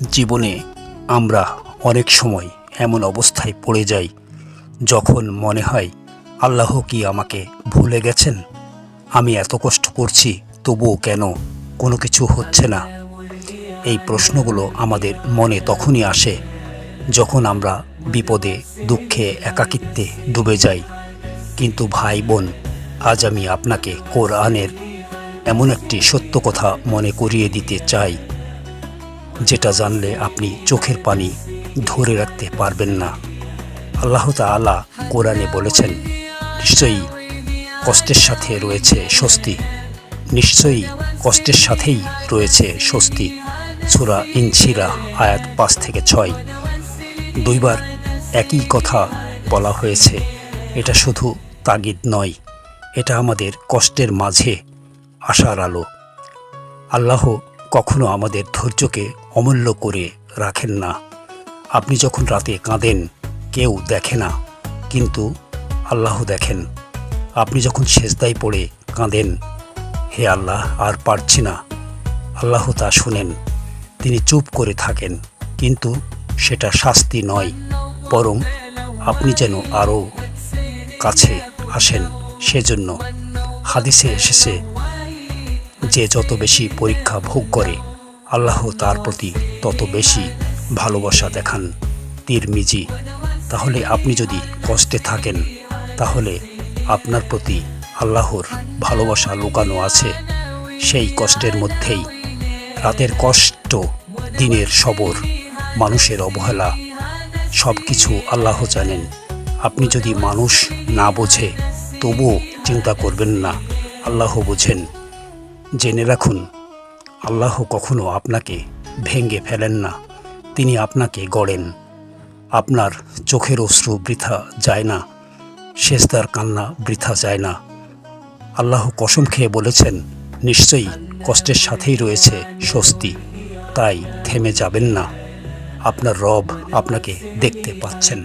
জীবনে আমরা অনেক সময় এমন অবস্থায় পড়ে যাই, যখন মনে হয়, আল্লাহ কি আমাকে ভুলে গেছেন? আমি এত কষ্ট করছি, তবুও কেন কোনো কিছু হচ্ছে না? এই প্রশ্নগুলো আমাদের মনে তখনই আসে, যখন আমরা বিপদে, দুঃখে, একাকিত্বে ডুবে যাই। কিন্তু ভাই বোন, আজ আমি আপনাকে কোরআনের এমন একটি সত্য কথা মনে করিয়ে দিতে চাই যেটা জানলে আপনি চোখের পানি ধরে রাখতে পারবেন না। আল্লাহ তাআলা কোরআনে বলেছেন, নিশ্চয়ই কষ্টের সাথে রয়েছে স্বস্তি। নিশ্চয়ই কষ্টের সাথেই রয়েছে স্বস্তি। সুরা ইনছিরা আয়াত পাঁচ থেকে ছয়। দুইবার একই কথা বলা হয়েছে, এটা শুধু তাগিদ নয়, এটা আমাদের কষ্টের মাঝে আশার আলো। আল্লাহ কখনো আমাদের ধৈর্যকে অমূল্য করে রাখেন না। আপনি যখন রাতে কাঁদেন, কেউ দেখে না, কিন্তু আল্লাহ দেখেন। আপনি যখন সেজদায় পড়ে কাঁদেন, হে আল্লাহ, আর পারছি না। আল্লাহ তা শুনেন, তিনি চুপ করে থাকেন, কিন্তু সেটা শাস্তি নয়, বরং আপনি যেন আরও কাছে আসেন সেজন্য। হাদিসে এসেছে যে, যত বেশি পরীক্ষা ভোগ করে আল্লাহ তার প্রতি তত বেশি ভালোবাসা দেখান। তিরমিজি, তাহলে আপনি যদি কষ্টে থাকেন, তাহলে আপনার প্রতি আল্লাহর ভালোবাসা লুকানো আছে। সেই কষ্টের মধ্যেই রাতের কষ্ট, দিনের সবর, মানুষের অবহেলা সব কিছু আল্লাহ জানেন। আপনি যদি মানুষ না বোঝে, তবুও চিন্তা করবেন না, আল্লাহ বোঝেন। জেনে রাখুন আল্লাহ কখনো আপনাকে ভেঙ্গে ফেলেন না। তিনি আপনাকে গড়েন। আপনার চোখের অশ্রু বৃথা যায় না। শেষদার কান্না বৃথা যায় না। আল্লাহ কসম খেয়ে বলেছেন, নিশ্চয়ই কষ্টের সাথেই রয়েছে স্বস্তি। তাই থেমে যাবেন না। আপনার রব আপনাকে দেখতে পাচ্ছেন।